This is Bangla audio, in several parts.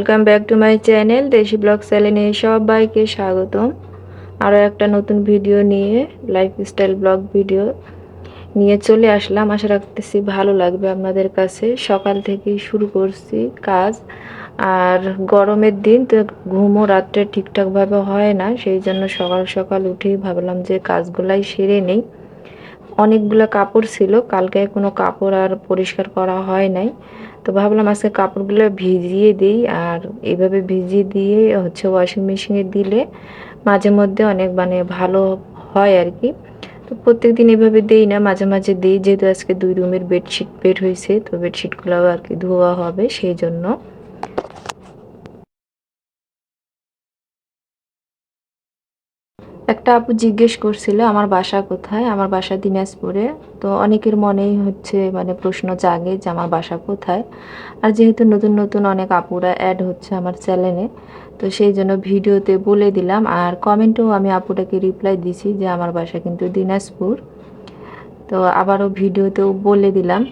Welcome back to my channel Desi blog চ্যানেলে সবাইকে স্বাগতম। আরও একটা নতুন ভিডিও নিয়ে লাইফস্টাইল ব্লগ ভিডিও নিয়ে চলে আসলাম। আশা রাখতেছি ভালো লাগবে আপনাদের কাছে। সকাল থেকেই শুরু করছি কাজ। আর গরমের দিন তো ঘুমও রাত্রে ঠিকঠাকভাবে হয় না, সেই জন্য সকাল সকাল উঠেই ভাবলাম যে কাজগুলাই সেরে নেই। অনেকগুলো কাপড় ছিল, কালকে কোনো কাপড় আর পরিষ্কার করা হয় নাই। তো ভাবলাম আজকে কাপড়গুলো ভিজিয়ে দিই, আর এইভাবে ভিজিয়ে দিয়ে হচ্ছে ওয়াশিং মেশিনে দিলে মাঝে মধ্যে অনেক মানে ভালো হয় আর কি। তো প্রত্যেক দিন এভাবে দিই না, মাঝে মাঝে দিই, যেহেতু আজকে দুই রুমের বেডশিট বের হয়েছে, তো বেডশিটগুলোও আর কি ধোয়া হবে, সেই জন্য। একটা আপু জিজ্ঞেস করছিল, আমার বাসা কোথায়? আমার বাসা দিনাজপুরে। তো অনেকের মনেই হচ্ছে মানে প্রশ্ন জাগে যে, আমার বাসা কোথায়? আর যেহেতু নতুন নতুন অনেক আপুরা অ্যাড হচ্ছে আমার চ্যানেলে তো সেই জন্য ভিডিওতে বলে দিলাম। আর কমেন্টেও আমি আপুটাকে রিপ্লাই দিছি যে, আমার বাসা কিন্তু দিনাজপুর। তো আবারও ভিডিওতেও বলে দিলাম।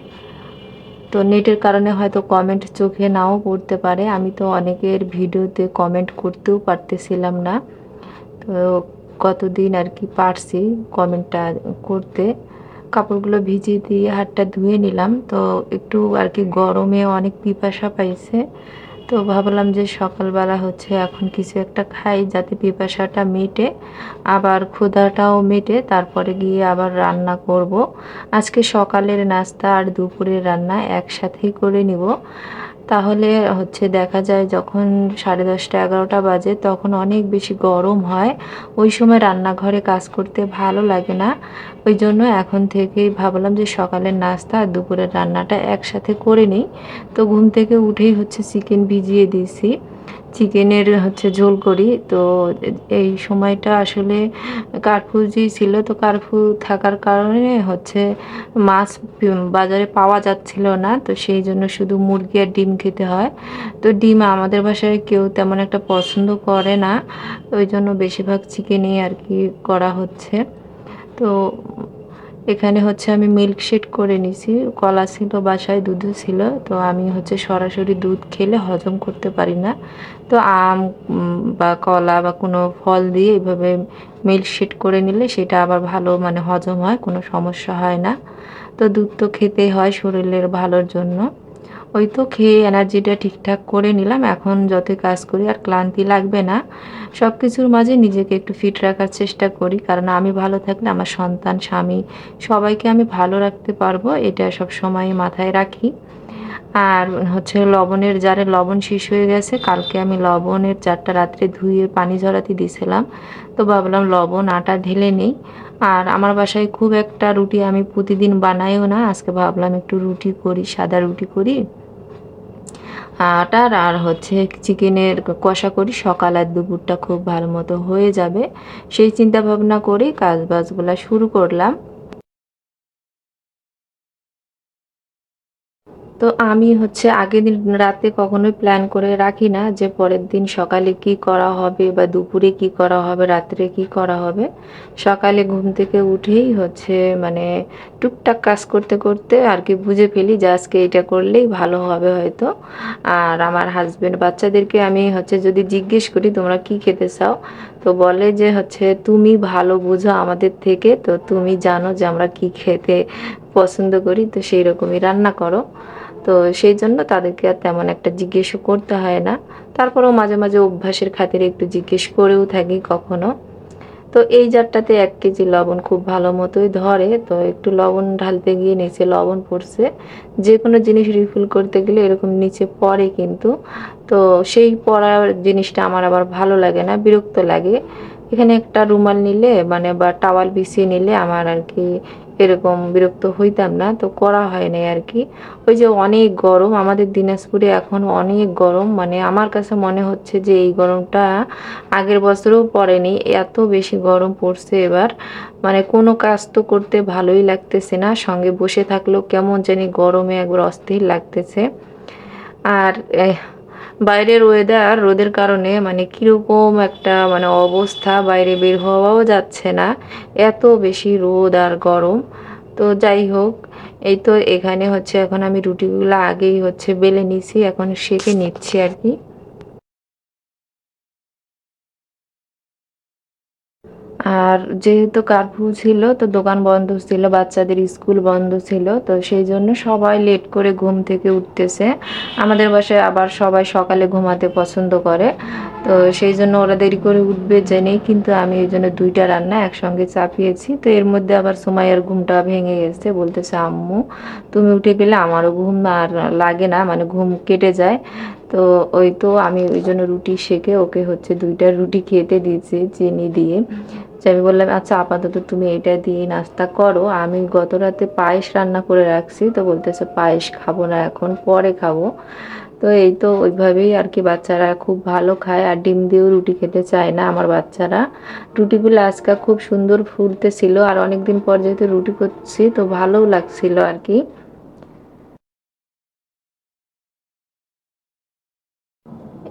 তো নেটের কারণে হয়তো কমেন্ট চোখে নাও পড়তে পারে। আমি তো অনেকের ভিডিওতে কমেন্ট করতেও পারতেছিলাম না। তো কতদিন আর কি পারছি কমেন্টটা করতে। কাপড়গুলো ভিজিয়ে দিয়ে হাতটা ধুয়ে নিলাম। তো একটু আর কি গরমে অনেক পিপাসা পাইছে। তো ভাবলাম যে সকালবেলা হচ্ছে এখন কিছু একটা খাই যাতে পিপাসাটা মেটে, আবার ক্ষুধাটাও মেটে, তারপরে গিয়ে আবার রান্না করব। আজকে সকালের নাস্তা আর দুপুরের রান্না একসাথেই করে নিব। তাহলে হচ্ছে দেখা যায় যখন সাড়ে দশটা, এগারোটা বাজে তখন অনেক বেশি গরম হয়। ওই সময় রান্নাঘরে কাজ করতে ভালো লাগে না। ওই জন্য এখন থেকেই ভাবলাম যে সকালের নাস্তা আর দুপুরের রান্নাটা একসাথে করে নিই। তো ঘুম থেকে উঠেই হচ্ছে চিকেন ভিজিয়ে দিয়েছি। চিকেনের হচ্ছে ঝোল করি। তো এই সময়টা আসলে কার্ফু ছিল, তো কার্ফু থাকার কারণে হচ্ছে মাছ বাজারে পাওয়া যাচ্ছিল না। তো সেই জন্য শুধু মুরগি আর ডিম খেতে হয়। তো ডিম আমাদের বাসায় কেউ তেমন একটা পছন্দ করে না। ওই জন্য বেশিরভাগ চিকেনই আর কি করা হচ্ছে। তো এখানে হচ্ছে আমি মিল্কশেক করে নিছি। কলা ছিল, বাসায় দুধও ছিল, তো আমি হচ্ছে সরাসরি দুধ খেলে হজম করতে পারি না। তো আম বা কলা বা কোনো ফল দিয়ে এভাবে মিল্কশেক করে নিলে সেটা আবার ভালো মানে হজম হয়, কোনো সমস্যা হয় না। তো দুধ তো খেতে হয় শরীরের ভালোর জন্য। ওই তো খেয়ে এনার্জিটা ঠিকঠাক করে নিলাম। এখন যতই কাজ করি আর ক্লান্তি লাগবে না সব কিছুর মাঝে নিজেকে একটু ফিট রাখার চেষ্টা করি। কারণ আমি ভালো থাকলে আমার সন্তান, স্বামী সবাইকে আমি ভালো রাখতে পারব, এটা সব সময় মাথায় রাখি। আর হচ্ছে লবণের জারে লবণ শেষ হয়ে গেছে। কালকে আমি লবণের চারটা রাত্রে ধুয়ে পানি ঝরাতে দিয়েছিলাম। তো ভাবলাম লবণ, আটা ঢেলে নেই। আর আমার বাসায় খুব একটা রুটি আমি প্রতিদিন বানাইও না। আজকে ভাবলাম একটু রুটি করি, সাদা রুটি করি। আটার আর হচ্ছে চিকেনের কষা করি সকাল আর দুপুরটা খুব ভালো মতো হয়ে যাবে। সেই চিন্তা ভাবনা করেই কাজ বাজগুলো শুরু করলাম। তো আমি হচ্ছে আগের দিন রাতে কখনোই প্ল্যান করে রাখি না যে পরের দিন সকালে কি করা হবে বা দুপুরে কি করা হবে, রাত্রে কি করা হবে। সকালে ঘুম থেকে উঠেই হচ্ছে মানে টুকটাক কাজ করতে করতে আর কি বুঝে ফেলি যে আজকে এটা করলেই ভালো হবে হয়তো। আর আমার হাজব্যান্ড বাচ্চাদেরকে আমি হচ্ছে যদি জিজ্ঞেস করি, তোমরা কি খেতে চাও? তো বলে যে হচ্ছে, তুমি ভালো বুঝো আমাদের থেকে, তো তুমি জানো যে আমরা কি খেতে পছন্দ করি, তো সেই রকমই রান্না করো। তো সেই জন্য তাদেরকে আর তেমন একটা জিজ্ঞেসও করতে হয় না। তারপরেও মাঝে মাঝে অভ্যাসের খাতিরে একটু জিজ্ঞেস করেও থাকি কখনো। তো এই জারটাতে এক কেজি লবণ খুব ভালো মতোই ধরে, তো একটু লবণ ঢালতে গিয়ে নিচে লবণ পড়ছে। যে কোনো জিনিস রিফিল করতে গেলে এরকম নিচে পড়ে কিন্তু। তো সেই পড়ার জিনিসটা আমার আবার ভালো লাগে না, বিরক্ত লাগে। এখানে একটা রুমাল নিলে মানে বা টাওয়াল বিছিয়ে নিলে আমার আর কি এরকম বিরক্ত হইতাম না, তো করা হয় নাই আর কি। ওই যে অনেক গরম, আমাদের দিনাজপুরে এখন অনেক গরম মানে আমার কাছে মনে হচ্ছে যে এই গরমটা আগের বছরেও পড়েনি, এত বেশি গরম পড়ছে এবার। মানে কোনো কাজ তো করতে ভালোই লাগতেছে না, সঙ্গে বসে থাকলেও কেমন জানি গরমে একবার অস্থির লাগতেছে। আর বাইরের ওয়েদার রোদের কারণে মানে কীরকম একটা মানে অবস্থা বাইরে বের হওয়াও যাচ্ছে না। এত বেশি রোদ আর গরম। তো যাই হোক, এই তো এখানে হচ্ছে এখন আমি রুটিগুলো আগেই হচ্ছে বেলে নিছি, এখন সেঁকে নিচ্ছি আর কি। আর যেহেতু কার্ফিউ ছিল, তো দোকান বন্ধ ছিল, বাচ্চাদের স্কুল বন্ধ ছিল, তো সেই জন্য সবাই লেট করে ঘুম থেকে উঠতেছে। আমাদের বাসায় আবার সবাই সকালে ঘুমাতে পছন্দ করে, তো সেই জন্য ওরা দেরি করে উঠবে জেনেই কিন্তু আমি এই জন্য দুইটা রান্না একসঙ্গে চাপিয়েছি। তো এর মধ্যে আবার সুমাইয়ার ঘুমটা ভেঙে গেছে, বলতেছে, আম্মু, তুমি উঠে গেলে আমারও ঘুম আর লাগে না মানে ঘুম কেটে যায়। তো ওই তো আমি ওই জন্য রুটি সেকে ওকে হচ্ছে দুইটা রুটি খেতে দিয়েছি, চিনি দিয়ে। যে আমি বললাম আচ্ছা আপাতত তুমি এটা দিয়ে নাস্তা করো। আমি গত রাতে পায়েস রান্না করে রাখছি, তো বলতেছে, পায়েস খাব না এখন, পরে খাব। তো এই তো ওইভাবেই আর কি বাচ্চারা খুব ভালো খায়, আর ডিম দিয়েও রুটি খেতে চায় না আমার বাচ্চারা। রুটিগুলো আজকে খুব সুন্দর ফুলতেছিল, আর অনেকদিন পর যেহেতু রুটি করছি, তো ভালোও লাগছিল আর কি।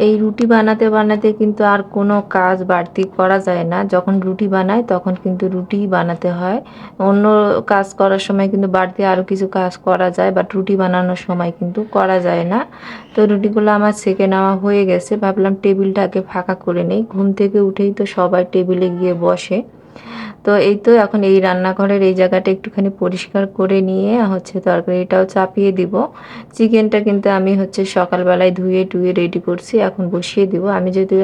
এই রুটি বানাতে বানাতে কিন্তু আর কোনো কাজ বাড়তি করা যায় না। যখন রুটি বানাই তখন কিন্তু রুটি বানাতে হয়। অন্য কাজ করার সময় কিন্তু বাড়তি আরও কিছু কাজ করা যায় বাট রুটি বানানোর সময় কিন্তু করা যায় না। তো রুটিগুলো আমার সেকে নেওয়া হয়ে গেছে। ভাবলাম টেবিলটাকে ফাঁকা করে নেই। ঘুম থেকে উঠেই তো সবাই টেবিলে গিয়ে বসে। তো এই তো এখন এই রান্নাঘরের এই জায়গাটা একটুখানি পরিষ্কার করে নিয়ে হচ্ছে তরকারিটাও চাপিয়ে দিব। চিকেনটা কিন্তু আমি হচ্ছে সকালবেলায় ধুয়ে টুয়ে রেডি করছি, এখন বসিয়ে দিব। আমি যেহেতু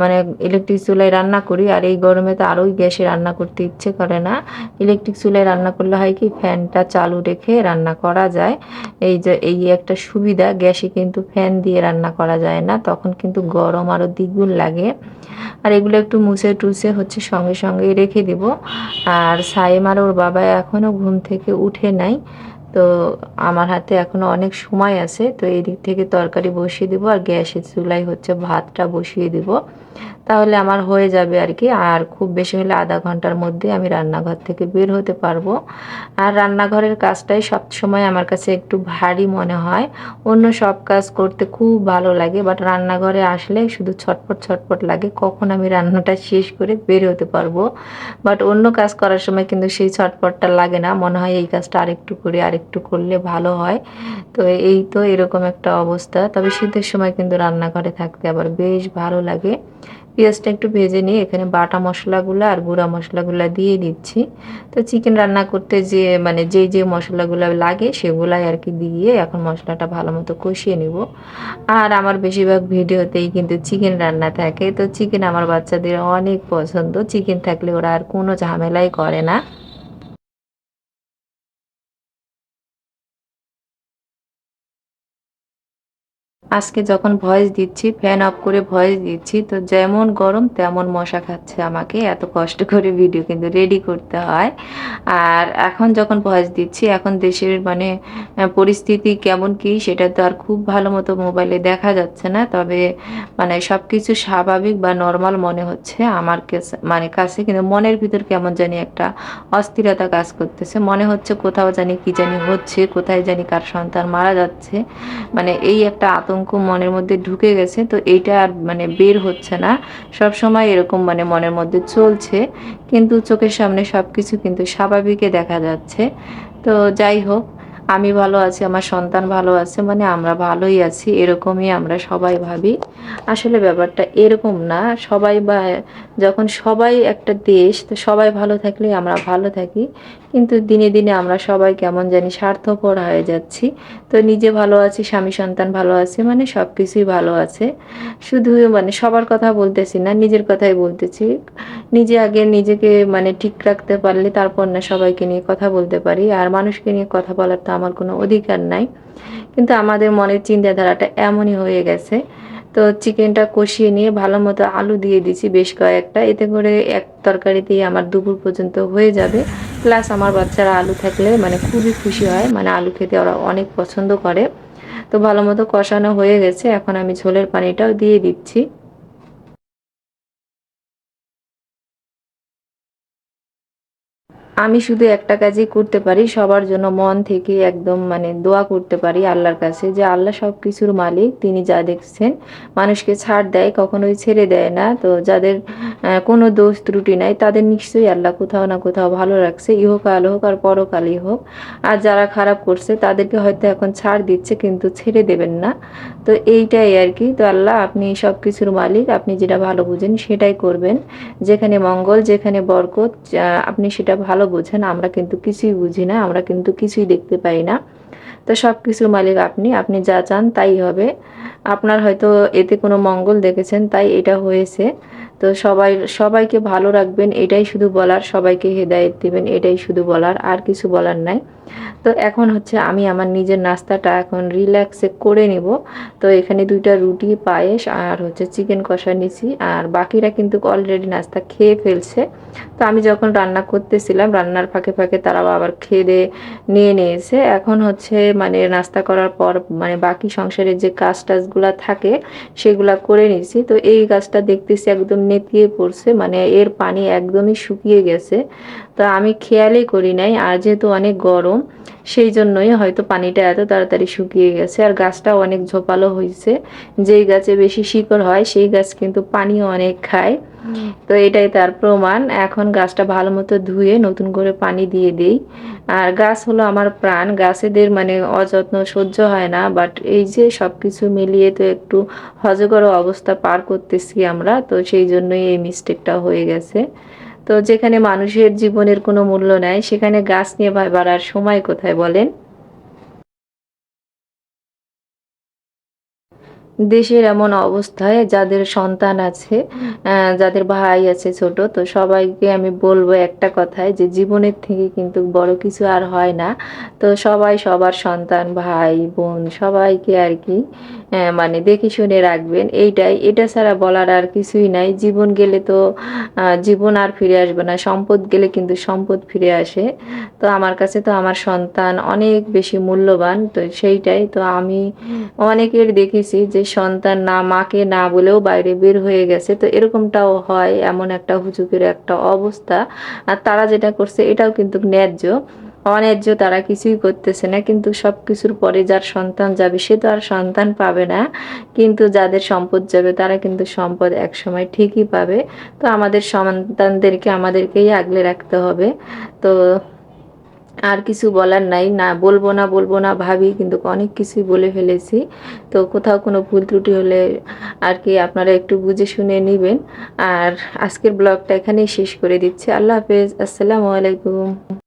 মানে ইলেকট্রিক চুলায় রান্না করি, আর এই গরমে তো আরোই গ্যাসে রান্না করতে ইচ্ছে করে না। ইলেকট্রিক চুলায় রান্না করলে হয় কি, ফ্যানটা চালু রেখে রান্না করা যায়। এই যে, এই একটা সুবিধা, গ্যাসে কিন্তু ফ্যান দিয়ে রান্না করা যায় না, তখন কিন্তু গরম আরও দ্বিগুণ লাগে। আর এগুলো একটু মুছে টুছে হচ্ছে সঙ্গে সঙ্গে রেখে দিব। আর সাইমার ওর বাবা এখনও ঘুম থেকে উঠে নাই। তো আমার হাতে এখনও অনেক সময় আছে। তো এদিক থেকে তরকারি বসিয়ে দিব আর গ্যাসের চুলাই হচ্ছে ভাতটা বসিয়ে দিব। তাহলে আমার হয়ে যাবে আর কি। আর খুব বেশি হলে আধা ঘণ্টার মধ্যে আমি রান্নাঘর থেকে বের হতে পারব। আর রান্নাঘরের কাজটাই সব সময় আমার কাছে একটু ভারী মনে হয়। অন্য সব কাজ করতে খুব ভালো লাগে বাট রান্নাঘরে আসলে শুধু ছটপট ছটপট লাগে। কখন আমি রান্নাটা শেষ করে বের হতে পারব। বাট অন্য কাজ করার সময় কিন্তু সেই ছটপটটা লাগে না। মনে হয় এই কাজটা আরেকটু করে, আরেকটু করলে ভালো হয়। তো এই তো এরকম একটা অবস্থা। তবে শীতের সময় কিন্তু রান্নাঘরে থাকতে আবার বেশ ভালো লাগে। পেঁয়াজটা একটু ভেজে নিয়ে এখানে বাটা মশলাগুলো আর গুঁড়া মশলাগুলো দিয়ে দিচ্ছি। তো চিকেন রান্না করতে যে মানে যে যে মশলাগুলো লাগে সেগুলাই আর কি দিয়ে এখন মশলাটা ভালো মতো কষিয়ে নিব। আর আমার বেশিরভাগ ভিডিওতেই কিন্তু চিকেন রান্না থাকে। তো চিকেন আমার বাচ্চাদের অনেক পছন্দ। চিকেন থাকলে ওরা আর কোনো ঝামেলাই করে না। আজকে যখন ভয়েস দিচ্ছি ফ্যান অফ করে ভয়েস দিচ্ছি, তো যেমন গরম তেমন মশা খাচ্ছে আমাকে। এত কষ্ট করে ভিডিও কিন্তু রেডি করতে হয়। আর এখন যখন ভয়েস দিচ্ছি, এখন দেশের মানে পরিস্থিতি কেমন কি সেটা তো আর খুব ভালো মতো মোবাইলে দেখা যাচ্ছে না। তবে মানে সব কিছু স্বাভাবিক বা নর্মাল মনে হচ্ছে আমার কাছে মানে কাছে। কিন্তু মনের ভিতর কেমন জানি একটা অস্থিরতা কাজ করতেছে। মনে হচ্ছে কোথাও জানি কি জানি হচ্ছে, কোথায় জানি কার সন্তান মারা যাচ্ছে। মানে এই একটা আতঙ্ক আতঙ্ক মনের মধ্যে ঢুকে গেছে, তো এইটা আর মানে বের হচ্ছে না। সব সময় এরকম মানে মনের মধ্যে চলছে, কিন্তু চোখের সামনে সব কিছু কিন্তু স্বাভাবিকে দেখা যাচ্ছে। তো যাই হোক, আমি ভালো আছি, আমার সন্তান ভালো আছে মানে আমরা ভালোই আছি, এরকমই আমরা সবাই ভাবি। আসলে ব্যাপারটা এরকম না। সবাই বা, যখন সবাই একটা দেশ, তো সবাই ভালো থাকলে আমরা ভালো থাকি। কিন্তু দিনে দিনে আমরা সবাই কেমন জানি স্বার্থপর হয়ে যাচ্ছি। তো নিজে ভালো আছি, স্বামী সন্তান ভালো আছে মানে সব কিছুই ভালো আছে। শুধু মানে সবার কথা বলতেছি না, নিজের কথাই বলতেছি। নিজে আগে নিজেকে মানে ঠিক রাখতে পারলে তারপর না সবাইকে নিয়ে কথা বলতে পারি। আর মানুষকে নিয়ে কথা বলার তো আমার কোনো অধিকার নাই। কিন্তু আমাদের মনের চিন্তাধারাটা এমনই হয়ে গেছে তো চিকেনটা কষিয়ে নিয়ে ভালো মতো আলু দিয়ে দিছি বেশ কয়েকটা। এতে করে এক তরকারিতেই আমার দুপুর পর্যন্ত হয়ে যাবে। প্লাস আমার বাচ্চারা আলু থাকলে মানে খুবই খুশি হয় মানে আলু খেতে ওরা অনেক পছন্দ করে। তো ভালো মতো কষানো হয়ে গেছে, এখন আমি ঝোলের পানিটাও দিয়ে দিচ্ছি। আমি শুধু একটা কাজই করতে পারি, সবার জন্য মন থেকে একদম মানে দোয়া করতে পারি আল্লাহর কাছে যে আল্লাহ সব কিছুর মালিক, তিনি যা দেখছেন, মানুষকে ছাড় দেয়, কখনোই ছেড়ে দেয় না। তো যাদের কোনো দোষ ত্রুটি নাই। তাদের নিশ্চয়ই আল্লাহ কোথাও না কোথাও ভালো রাখছে। ইহকাল হোক আর পরকালই হোক। আর যারা খারাপ করছে, তাদেরকে হয়তো এখন ছাড় দিচ্ছে, কিন্তু ছেড়ে দেবেন না। তো এইটাই আর কি। তো আল্লাহ, আপনি সব কিছুর মালিক। আপনি যেটা ভালো বুঝেন, সেটাই করবেন। যেখানে মঙ্গল, যেখানে বরকত আপনি সেটা ভালো বোঝেন। আমরা কিন্তু কিছুই বুঝি না, আমরা কিন্তু কিছুই দেখতে পাই না। তো সব কিছুর মালিক আপনি। আপনি যা চান তাই হবে। আপনার হয়তো এতে কোনো মঙ্গল দেখেছেন, তাই এটা হয়েছে। তো সবাই, সবাইকে ভালো রাখবেন, এটাই শুধু বলার, সবাইকে হেদায়ত দিবেন, এটাই শুধু বলার, আর কিছু বলার নাই। তো এখন হচ্ছে আমি আমার নিজের নাস্তাটা এখন রিল্যাক্সে করে নিব। তো এখানে দুইটা রুটি, পায়েস আর হচ্ছে চিকেন কষা নিছি। আর বাকিরা কিন্তু অলরেডি নাস্তা খেয়ে ফেলছে। তো আমি যখন রান্না করতেছিলাম, রান্নার ফাঁকে ফাঁকে তারাও আবার খেয়ে নিয়ে নিয়েছে। এখন হচ্ছে মানে নাস্তা করার পর মানে বাকি সংসারের যে কাজ টাজগুলো থাকে, সেগুলা করে নিয়েছি তো এই কাজটা দেখতেছি একদম নেতিয়ে পড়ছে মানে এর পানি একদমই শুকিয়ে গেছে। তো আমি খেয়ালই করি নাই, আর যেহেতু অনেক গরম, সেই জন্যই হয়তো পানিটা এত তাড়াতাড়ি শুকিয়ে গেছে। আর গাছটা অনেক ঝোপালো হয়েছে। যেই গাছে বেশি শিকড় হয়, সেই গাছ কিন্তু পানি অনেক খায়। তো এটাই তার প্রমাণ। এখন গাছটা ভালো মতো ধুয়ে নতুন করে পানি দিয়ে দিই। আর গাছ হলো আমার প্রাণ। গাছেদের মানে অযত্ন সহ্য হয় না বাট এই যে সব কিছু মিলিয়ে তো একটু হজগর অবস্থা পার করতেছি আমরা, তো সেই জন্যই এই মিস্টেকটা হয়ে গেছে। তো যেখানে মানুষের জীবনের কোনো মূল্য নাই, সেখানে গাছ নিয়ে বাড়ার সময় কোথায় বলেন? দেশের এমন অবস্থায় যাদের সন্তান আছে যাদের ভাই আছে ছোট, তো সবাইকে আমি বলব একটা কথায় যে জীবনের থেকে কিন্তু বড় কিছু আর হয় না। তো সবাই সবার সন্তান, ভাই, বোন, সবাইকে আর কি মানে দেখে শুনে রাখবেন, এইটাই। এটা ছাড়া বলার আর কিছুই নাই। জীবন গেলে তো জীবন আর ফিরে আসবে না। সম্পদ গেলে কিন্তু সম্পদ ফিরে আসে। তো আমার কাছে তো আমার সন্তান অনেক বেশি মূল্যবান, তো সেইটাই। তো আমি অনেকের দেখেছি যে সন্তান না, মাকে না বলেও বাইরে বের হয়ে গেছে। তো এরকমটাও হয়, এমন একটা হুজুকের একটা অবস্থা। আর তারা যেটা করছে, এটাও কিন্তু ন্যায্য। অন্যায্য তারা কিছুই করতেছে না, কিন্তু সব কিছুর পরে যার সন্তান যাবে, সে তো আর সন্তান পাবে না। কিন্তু যাদের সম্পদ যাবে, তারা কিন্তু সম্পদ একসময় ঠিকই পাবে। তো আমাদের সন্তানদেরকে আমাদেরকেই আগলে রাখতে হবে। তো আর কিছু বলার নাই, না বলব না বলব, না ভাবি, কিন্তু অনেক কিছুই বলে ফেলেছি। তো কোথাও কোনো ভুল ত্রুটি হলে আর কি আপনারা একটু বুঝে শুনে নেবেন। আর আজকের ব্লগটা এখানেই শেষ করে দিচ্ছি। আল্লাহ হাফেজ, আসসালামু আলাইকুম।